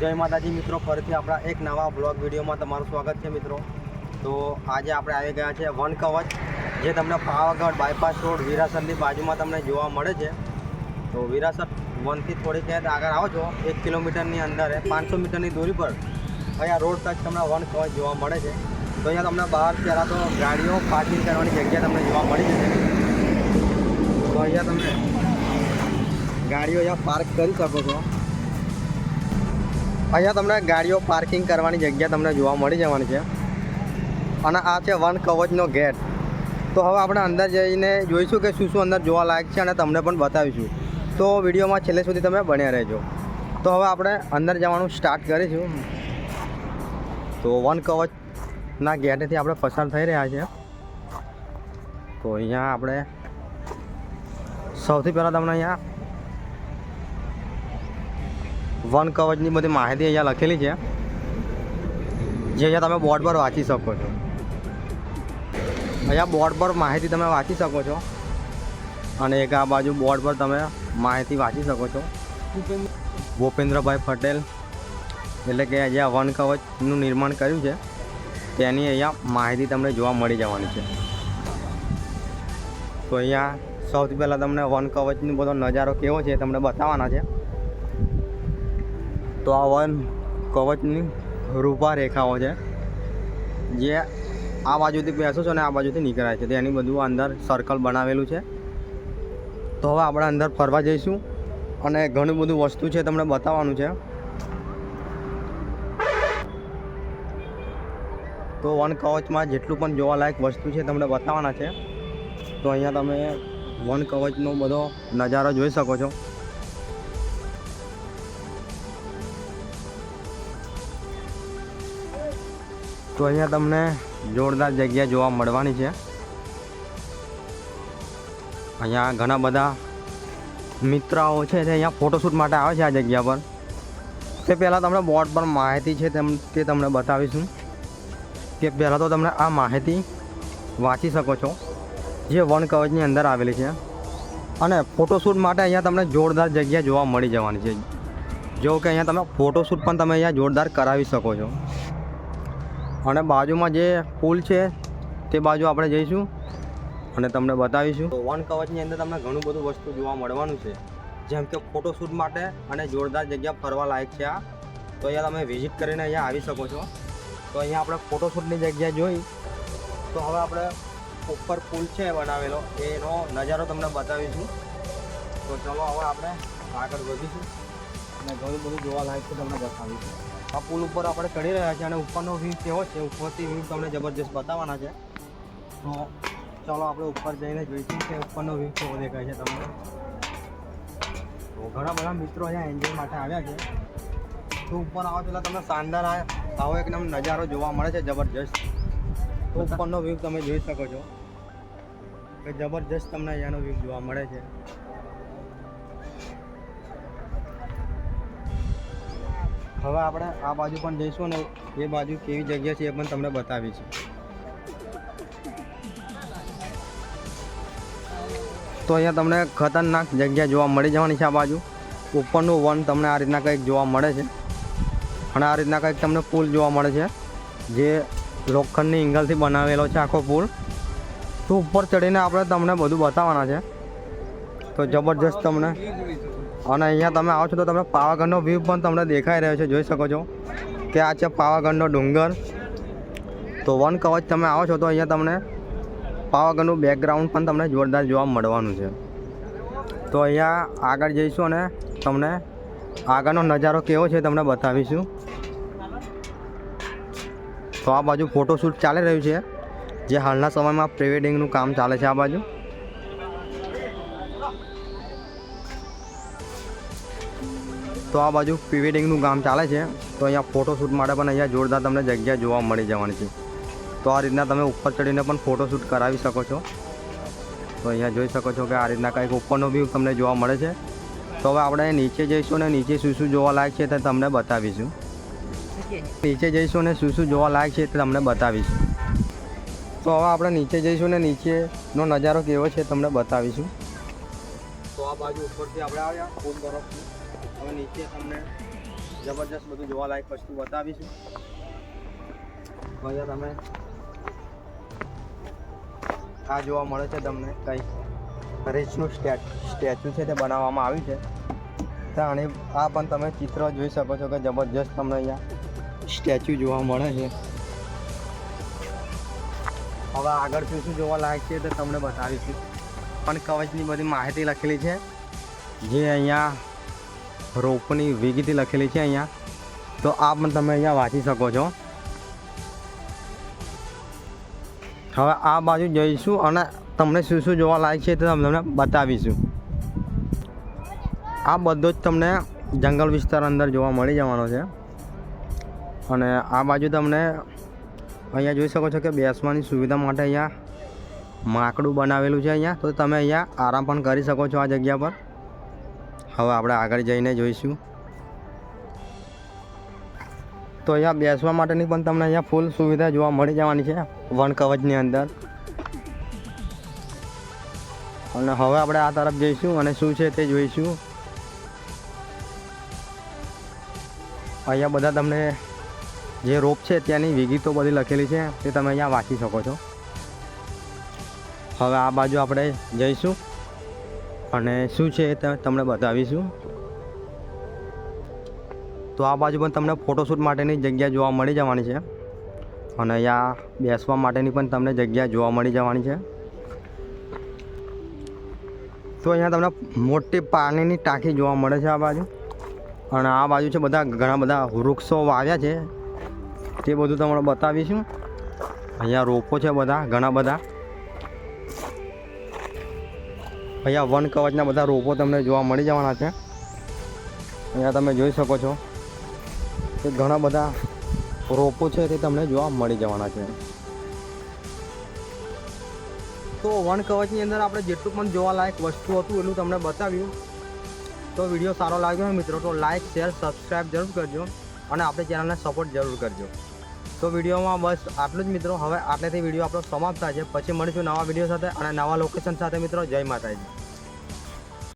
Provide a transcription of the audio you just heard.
જય માતાજી મિત્રો, ફરીથી આપણા એક નવા બ્લોગ વિડીયોમાં તમારું સ્વાગત છે મિત્રો. તો આજે આપણે આવી ગયા છે વન કવચ, જે તમને પાવાગઢ બાયપાસ રોડ વિરાસરની બાજુમાં તમને જોવા મળે છે. તો વિરાસત વનથી થોડીક આગળ આવો છો, એક કિલોમીટરની અંદર પાંચસો મીટરની દૂરી પર અહીંયા રોડ ટચ તમને વન કવચ જોવા મળે છે. તો અહીંયા તમને બહાર પહેલાં તો ગાડીઓ પાર્કિંગ કરવાની જગ્યા તમને જોવા મળી જશે. તો અહીંયા તમે ગાડીઓ અહીંયા પાર્ક કરી શકો છો. અહીંયા તમને ગાડીઓ પાર્કિંગ કરવાની જગ્યા તમને જોવા મળી જવાની છે. અને આ છે વન કવચનો ગેટ. તો હવે આપણે અંદર જઈને જોઈશું કે શું શું અંદર જોવા લાયક છે અને તમને પણ બતાવીશું. તો વિડીયોમાં છેલ્લે સુધી તમે બન્યા રહેજો. તો હવે આપણે અંદર જવાનું સ્ટાર્ટ કરીશું. તો વન કવચના ગેટેથી આપણે પસાર થઈ રહ્યા છે તો અહીંયા આપણે સૌથી પહેલાં તમને અહીંયા વન કવચની બધી માહિતી અહીંયા લખેલી છે. જે અહીંયા તમે બોર્ડ પર વાંચી શકો છો. અહીંયા બોર્ડ પર માહિતી તમે વાંચી શકો છો. અને એક આ બાજુ બોર્ડ પર તમે માહિતી વાંચી શકો છો. ભૂપેન્દ્રભાઈ પટેલ એટલે કે અહીંયા વન કવચનું નિર્માણ કર્યું છે. તેની અહીંયા માહિતી તમને જોવા મળી જવાની છે. તો અહીંયા સૌથી પહેલાં તમને વન કવચનો બધો નજારો કેવો છે તમને બતાવવાના છે. તો આ વન કવચની રૂપારેખાઓ છે, જે આ બાજુથી બેસો છો ને આ બાજુથી નીકળાય છે. તેની બધું અંદર સર્કલ બનાવેલું છે. તો હવે આપણે અંદર ફરવા જઈશું અને ઘણું બધું વસ્તુ છે તમને બતાવવાનું છે. તો વન કવચમાં જેટલું પણ જોવાલાયક વસ્તુ છે તમને બતાવવાના છે. તો અહીંયા તમે વન કવચનો બધો નજારો જોઈ શકો છો. તો અહીંયા તમને જોરદાર જગ્યા જોવા મળવાની છે. અહીંયા ઘણા બધા મિત્રાઓ છે તે અહીંયા ફોટોશૂટ માટે આવે છે આ જગ્યા પર. તે પહેલાં તમને બોર્ડ પર માહિતી છે તેમ તે તમને બતાવીશું. કે પહેલાં તો તમને આ માહિતી વાંચી શકો છો, જે વન કવચની અંદર આવેલી છે. અને ફોટોશૂટ માટે અહીંયા તમને જોરદાર જગ્યા જોવા મળી જવાની છે. જો કે અહીંયા તમે ફોટોશૂટ પણ તમે અહીંયા જોરદાર કરાવી શકો છો. અને બાજુમાં જે પુલ છે, તે બાજુ આપણે જઈશું અને તમને બતાવીશું. વન કવચની અંદર તમને ઘણું બધું વસ્તુ જોવા મળવાનું છે. જેમ કે ફોટોશૂટ માટે અને જોરદાર જગ્યા ફરવા લાયક છે આ. તો અહીંયા તમે વિઝિટ કરીને અહીંયા આવી શકો છો. તો અહીંયા આપણે ફોટોશૂટની જગ્યા જોઈ. તો હવે આપણે ઉપર પુલ છે બનાવેલો. એનો નજારો તમને બતાવીશું. તો ચલો હવે આપણે આગળ વધીશું. અને ઘણું બધું જોવા લાયક છે, તમને બતાવીશું. આ પુલ ઉપર આપણે ચડી રહ્યા છીએ અને ઉપરનો વ્યૂ કેવો છે? ઉપરથી વ્યૂ તમને જબરજસ્ત બતાવવાના છે. તો ચાલો આપણે ઉપર જઈને જોઈશું કે ઉપરનો વ્યૂ કેવો દેખાય છે તમને. તો ઘણા બધા મિત્રો અહીંયા એન્જોય માટે આવ્યા છે. તો ઉપર આવો પહેલાં તમને શાનદાર આવો એકદમ નજારો જોવા મળે છે જબરજસ્ત. તો ઉપરનો વ્યૂ તમે જોઈ શકો છો. કે જબરજસ્ત તમને અહીંયાનો વ્યૂ જોવા મળે છે. હવે આપણે આ બાજુ પણ જઈશું ને એ બાજુ કેવી જગ્યા છે એ પણ તમને બતાવીશું. તો અહીંયા તમને ખતરનાક જગ્યા જોવા મળી જવાની છે આ બાજુ. ઉપરનું વન તમને આ રીતના કંઈક જોવા મળે છે. અને આ રીતના કંઈક તમને પુલ જોવા મળે છે. જે લોખંડની એંગલથી બનાવેલો છે આખો પુલ. તો ઉપર ચડીને આપણે તમને બધું બતાવવાના છે. તો જબરજસ્ત તમને અને અહીંયા તમે આવો છો તો તમને પાવાગઢનો વ્યૂ પણ તમને દેખાઈ રહ્યો છે, જોઈ શકો છો. કે આ છે પાવાગઢનો ડુંગર. તો વન કવચ તમે આવો છો તો અહીંયા તમને પાવાગઢનું બેકગ્રાઉન્ડ પણ તમને જોરદાર જોવા મળવાનું છે. તો અહીંયા આગળ જઈશું અને તમને આગળનો નજારો કેવો છે તમને બતાવીશું. તો આ બાજુ ફોટોશૂટ ચાલી રહ્યું છે. જે હાલના સમયમાં પ્રી વેડિંગનું કામ ચાલે છે આ બાજુ. તો આ બાજુ પ્રી વેડિંગનું કામ ચાલે છે. તો અહીંયા ફોટોશૂટ માટે પણ અહીંયા જોરદાર તમને જગ્યા જોવા મળી જવાની છે. તો આ રીતના તમે ઉપર ચડીને પણ ફોટોશૂટ કરાવી શકો છો. તો અહીંયા જોઈ શકો છો કે આ રીતના કંઈક ઉપરનો વ્યૂ તમને જોવા મળે છે. તો હવે આપણે નીચે જઈશું ને નીચે શું શું જોવા લાયક છે તે તમને બતાવીશું. નીચે જઈશું ને શું શું જોવા લાયક છે તે તમને બતાવીશું. તો હવે આપણે નીચે જઈશું ને નીચેનો નજારો કેવો છે તમને બતાવીશું. તો આ બાજુ ઉપરથી આપણે આવ્યા. પુલ તરફથી હવે નીચે તમને જબરજસ્ત બધું જોવાલાયક વસ્તુ બતાવીશું. અહીંયા તમે આ જોવા મળે છે તમને કંઈક રેચનું સ્ટેચ્યુ છે તે બનાવવામાં આવ્યું છે. ત્યાં આ પણ તમે ચિત્ર જોઈ શકો છો કે જબરજસ્ત તમને અહીંયા સ્ટેચ્યુ જોવા મળે છે. હવે આગળ શું શું જોવા લાયક છે તે તમને બતાવીશું. પણ કવચની બધી માહિતી લખેલી છે. જે અહીંયા રોપની વિગીતી લખેલી છે અહીંયા. તો આ પણ તમે અહીંયા વાંચી શકો છો. હવે આ બાજુ જઈશું અને તમને શું શું જોવા લાયક છે તે તમને બતાવીશું. આ બધો જ તમને જંગલ વિસ્તાર અંદર જોવા મળી જવાનો છે. અને આ બાજુ તમને અહીંયા જોઈ શકો છો કે બેસવાની સુવિધા માટે અહીંયા માકડું બનાવેલું છે અહીંયા. તો તમે અહીંયા આરામ પણ કરી શકો છો આ જગ્યા પર. હવે આપણે આગળ જઈને જોઈશું. તો અહીંયા બેસવા માટેની પણ તમને અહીંયા ફૂલ સુવિધા જોવા મળી જવાની છે, વન કવચની અંદર. અને હવે આપણે આ તરફ જઈશું અને શું છે તે જોઈશું. અહીંયા બધા તમને જે રોપ છે ત્યાંની વિગતો બધી લખેલી છે, તે તમે અહીંયા વાંચી શકો છો. હવે આ બાજુ આપણે જઈશું. અને શું છે એ તમને બતાવીશું. તો આ બાજુ પણ તમને ફોટોશૂટ માટેની જગ્યા જોવા મળી જવાની છે. અને અહીંયા બેસવા માટેની પણ તમને જગ્યા જોવા મળી જવાની છે. તો અહીંયા તમને મોટી પાણીની ટાંકી જોવા મળે છે આ બાજુ. અને આ બાજુ છે બધા ઘણા બધા વૃક્ષો વાવ્યા છે. તે બધું તમને બતાવીશું. અહીંયા રોપો છે બધા, ઘણા બધા. અહીંયા વન કવચના બધા રોપો તમને જોવા મળી જવાના છે. અહીંયા તમે જોઈ શકો છો કે ઘણા બધા રોપો છે તે તમને જોવા મળી જવાના છે. તો વન કવચની અંદર આપણે જેટલું પણ જોવાલાયક વસ્તુ હતું એટલું તમને બતાવ્યું. તો વીડિયો સારો લાગ્યો હોય મિત્રો તો લાઇક શેર સબસ્ક્રાઈબ જરૂર કરજો અને આપણી ચેનલને સપોર્ટ જરૂર કરજો. તો વિડીયોમાં બસ આટલું જ મિત્રો. હવે આટલેથી વીડિયો આપણો સમાપ્ત થાય છે. પછી મળીશું નવા વીડિયો સાથે અને નવા લોકેશન સાથે મિત્રો. જય માતાજી.